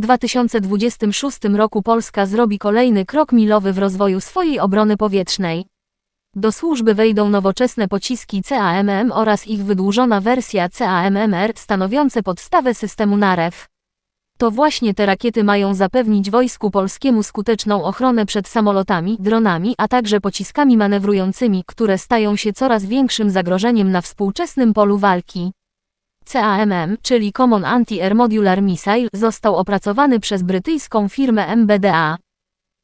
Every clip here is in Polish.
w 2026 roku Polska zrobi kolejny krok milowy w rozwoju swojej obrony powietrznej. Do służby wejdą nowoczesne pociski CAMM oraz ich wydłużona wersja CAMMR stanowiące podstawę systemu NAREW. To właśnie te rakiety mają zapewnić wojsku polskiemu skuteczną ochronę przed samolotami, dronami, a także pociskami manewrującymi, które stają się coraz większym zagrożeniem na współczesnym polu walki. CAMM, czyli Common Anti-Air Modular Missile, został opracowany przez brytyjską firmę MBDA.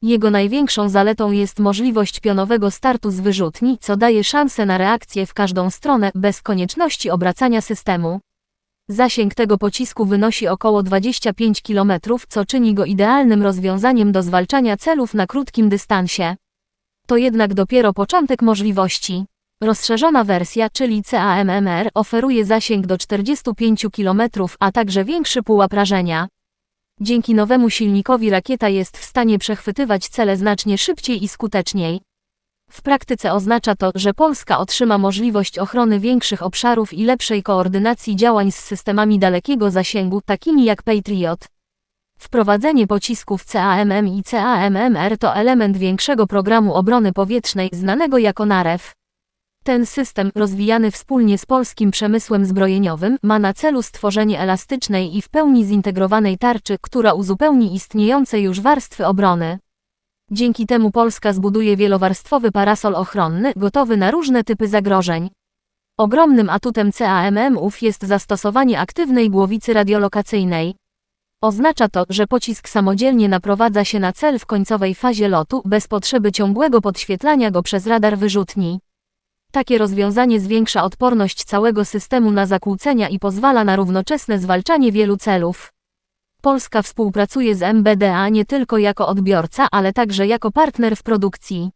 Jego największą zaletą jest możliwość pionowego startu z wyrzutni, co daje szansę na reakcję w każdą stronę, bez konieczności obracania systemu. Zasięg tego pocisku wynosi około 25 km, co czyni go idealnym rozwiązaniem do zwalczania celów na krótkim dystansie. To jednak dopiero początek możliwości. Rozszerzona wersja, czyli CAMMR, oferuje zasięg do 45 km, a także większy pułap rażenia. Dzięki nowemu silnikowi rakieta jest w stanie przechwytywać cele znacznie szybciej i skuteczniej. W praktyce oznacza to, że Polska otrzyma możliwość ochrony większych obszarów i lepszej koordynacji działań z systemami dalekiego zasięgu, takimi jak Patriot. Wprowadzenie pocisków CAMM i CAMMR to element większego programu obrony powietrznej znanego jako NAREW. Ten system, rozwijany wspólnie z polskim przemysłem zbrojeniowym, ma na celu stworzenie elastycznej i w pełni zintegrowanej tarczy, która uzupełni istniejące już warstwy obrony. Dzięki temu Polska zbuduje wielowarstwowy parasol ochronny, gotowy na różne typy zagrożeń. Ogromnym atutem CAMM-ów jest zastosowanie aktywnej głowicy radiolokacyjnej. Oznacza to, że pocisk samodzielnie naprowadza się na cel w końcowej fazie lotu, bez potrzeby ciągłego podświetlania go przez radar wyrzutni. Takie rozwiązanie zwiększa odporność całego systemu na zakłócenia i pozwala na równoczesne zwalczanie wielu celów. Polska współpracuje z MBDA nie tylko jako odbiorca, ale także jako partner w produkcji.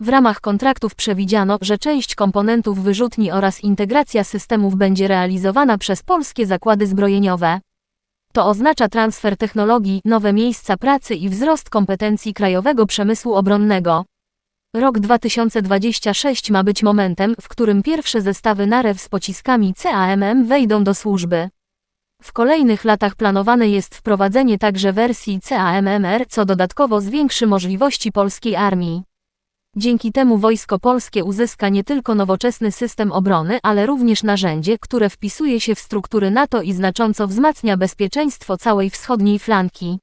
W ramach kontraktów przewidziano, że część komponentów wyrzutni oraz integracja systemów będzie realizowana przez polskie zakłady zbrojeniowe. To oznacza transfer technologii, nowe miejsca pracy i wzrost kompetencji krajowego przemysłu obronnego. Rok 2026 ma być momentem, w którym pierwsze zestawy NAREW z pociskami CAMM wejdą do służby. W kolejnych latach planowane jest wprowadzenie także wersji CAMMR, co dodatkowo zwiększy możliwości polskiej armii. Dzięki temu wojsko polskie uzyska nie tylko nowoczesny system obrony, ale również narzędzie, które wpisuje się w struktury NATO i znacząco wzmacnia bezpieczeństwo całej wschodniej flanki.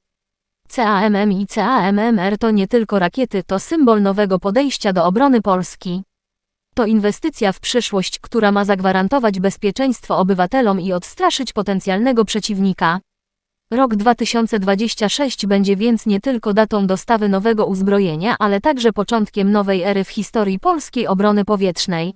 CAMM i CAMMR to nie tylko rakiety, to symbol nowego podejścia do obrony Polski. To inwestycja w przyszłość, która ma zagwarantować bezpieczeństwo obywatelom i odstraszyć potencjalnego przeciwnika. Rok 2026 będzie więc nie tylko datą dostawy nowego uzbrojenia, ale także początkiem nowej ery w historii polskiej obrony powietrznej.